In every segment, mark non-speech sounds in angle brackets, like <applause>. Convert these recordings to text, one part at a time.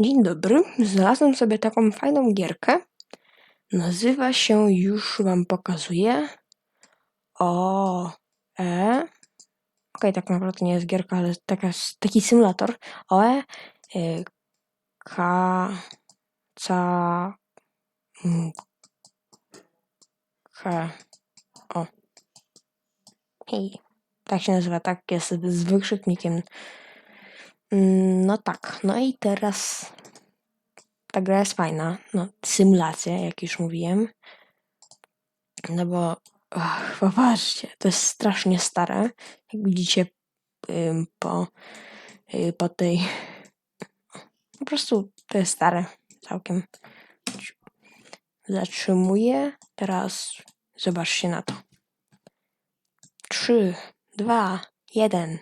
Dzień dobry. Znalazłem sobie taką fajną gierkę. Nazywa się, już wam pokazuję. O, e. Okej, tak naprawdę nie jest gierka, ale taka, taki symulator. OE, y, K, ca, m, K, o. I tak się nazywa, tak jest z wykrzyknikiem. Mm, No tak, no i teraz ta gra jest fajna. No, symulacja, jak już mówiłem. No bo, ach, popatrzcie, to jest strasznie stare. Jak widzicie ym, po, y, po tej. Po prostu to jest stare całkiem. Zatrzymuję. Teraz zobaczcie na to. Trzy, dwa, jeden.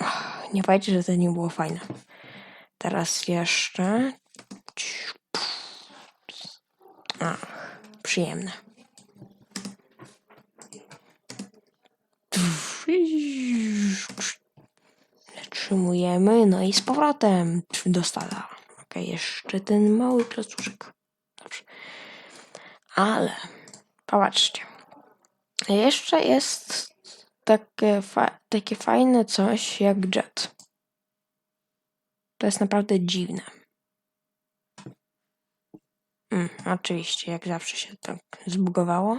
Ach, Nie powiecie, że to nie było fajne. Teraz jeszcze. Ach, przyjemne. Zatrzymujemy, no i z powrotem do stada. Ok, jeszcze ten mały placuszek. Dobrze. Ale popatrzcie. Jeszcze jest takie, fa- takie fajne coś jak jet. To jest naprawdę dziwne. Mm, oczywiście, jak zawsze się tak zbugowało,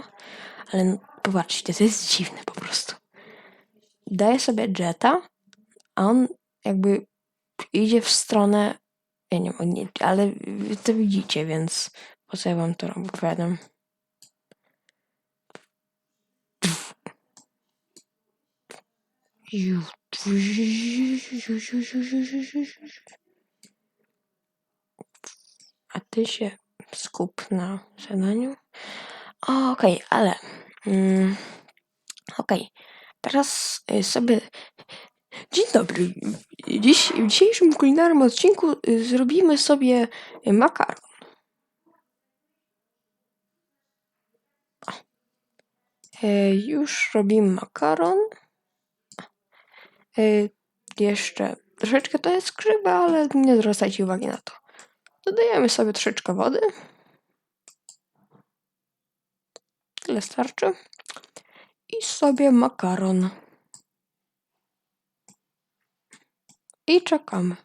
ale no, popatrzcie, to jest dziwne po prostu. Daję sobie jeta, a on jakby idzie w stronę, ja nie nie, ale to widzicie, więc po co ja wam to opowiadam? A ty się skup na zadaniu. Okej, ale. Mm, Okej, teraz y, sobie. Dzień dobry. Dziś, w dzisiejszym kulinarnym odcinku y, zrobimy sobie y, makaron. Już robimy makaron. Y, Jeszcze troszeczkę to jest krzywe, ale nie zwracajcie uwagi na to. Dodajemy sobie troszeczkę wody. Tyle starczy. I sobie makaron. I czekamy.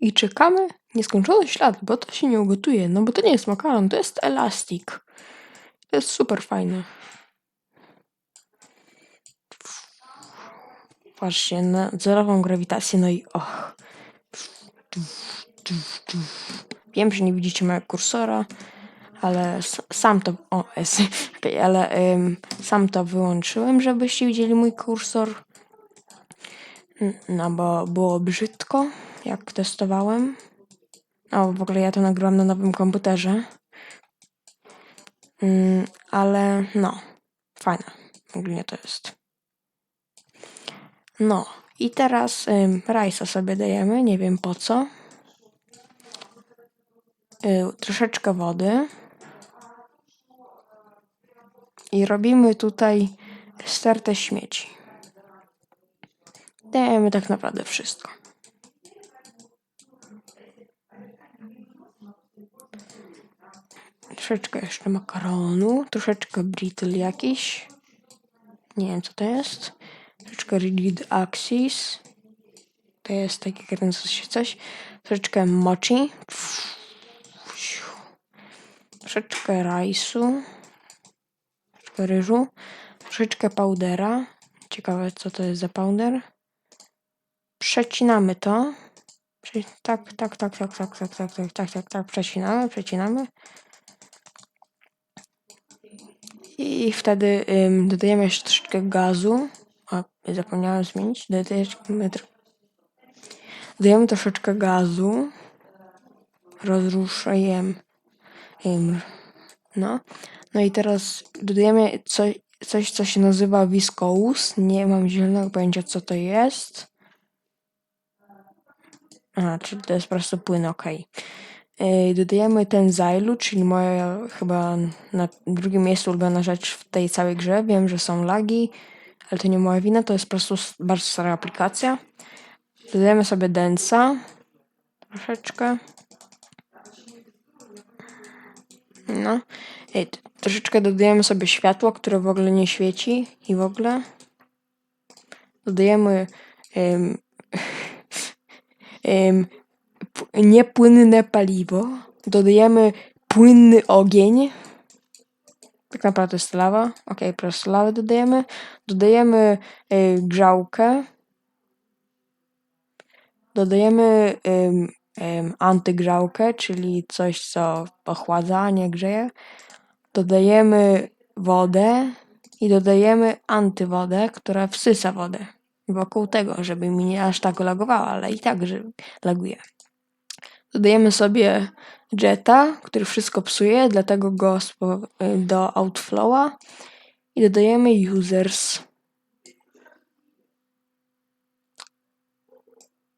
I czekamy nieskończony ślad, bo to się nie ugotuje. No bo to nie jest makaron, to jest elastik. Jest super fajne. Patrzcie na zerową grawitację, no i och. Wiem, że nie widzicie mojego kursora, ale sam to. O. <laughs> Okay, ale sam to wyłączyłem, żebyście widzieli mój kursor. No, bo było brzydko, jak testowałem. O, w ogóle ja to nagrałam na nowym komputerze. Mm, ale no, fajne. Ogólnie to jest. No, i teraz ym, rajsa sobie dajemy, nie wiem po co. Y, troszeczkę wody. I robimy tutaj stertę śmieci. Dajemy tak naprawdę wszystko. Troszeczkę jeszcze makaronu, troszeczkę brittle jakiś. Nie wiem co to jest. Troszeczkę rigid axis. To jest takie kręcące się coś. Troszeczkę mochi. Troszeczkę rajsu. Troszeczkę ryżu. Troszeczkę powdera. Ciekawe co to jest za powder. Przecinamy to. Tak, tak, tak, tak, tak, tak, tak, tak, tak, tak, tak, przecinamy, przecinamy. I wtedy ym, dodajemy jeszcze troszeczkę gazu. Zapomniałem zmienić. Dodajemy, dodajemy troszeczkę gazu. Rozruszajemy. Ym, no. No i teraz dodajemy coś, coś, co się nazywa viscous. Nie mam zielonego pojęcia, co to jest. A, czyli to jest po prostu płyn, ok. Yy, dodajemy ten Zailu, czyli moja chyba na drugim miejscu ulubiona rzecz w tej całej grze. Wiem, że są lagi, ale to nie moja wina, to jest po prostu bardzo stara aplikacja. Dodajemy sobie Densa troszeczkę. No. I troszeczkę dodajemy sobie światło, które w ogóle nie świeci i w ogóle. Dodajemy em, <laughs> em, p- niepłynne paliwo. Dodajemy płynny ogień. Tak naprawdę jest lawa. Ok, po prostu lawę dodajemy. Dodajemy y, grzałkę. Dodajemy ym, ym, antygrzałkę, czyli coś, co ochładza, a nie grzeje. Dodajemy wodę i dodajemy antywodę, która wsysa wodę wokół tego, żeby mi nie aż tak lagowała, ale i tak, że laguje. Dodajemy sobie jetta, który wszystko psuje, dlatego go do outflowa i dodajemy users.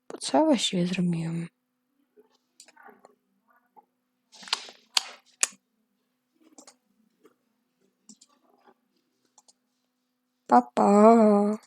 Po co ja właściwie zrobiłem? Pa, pa.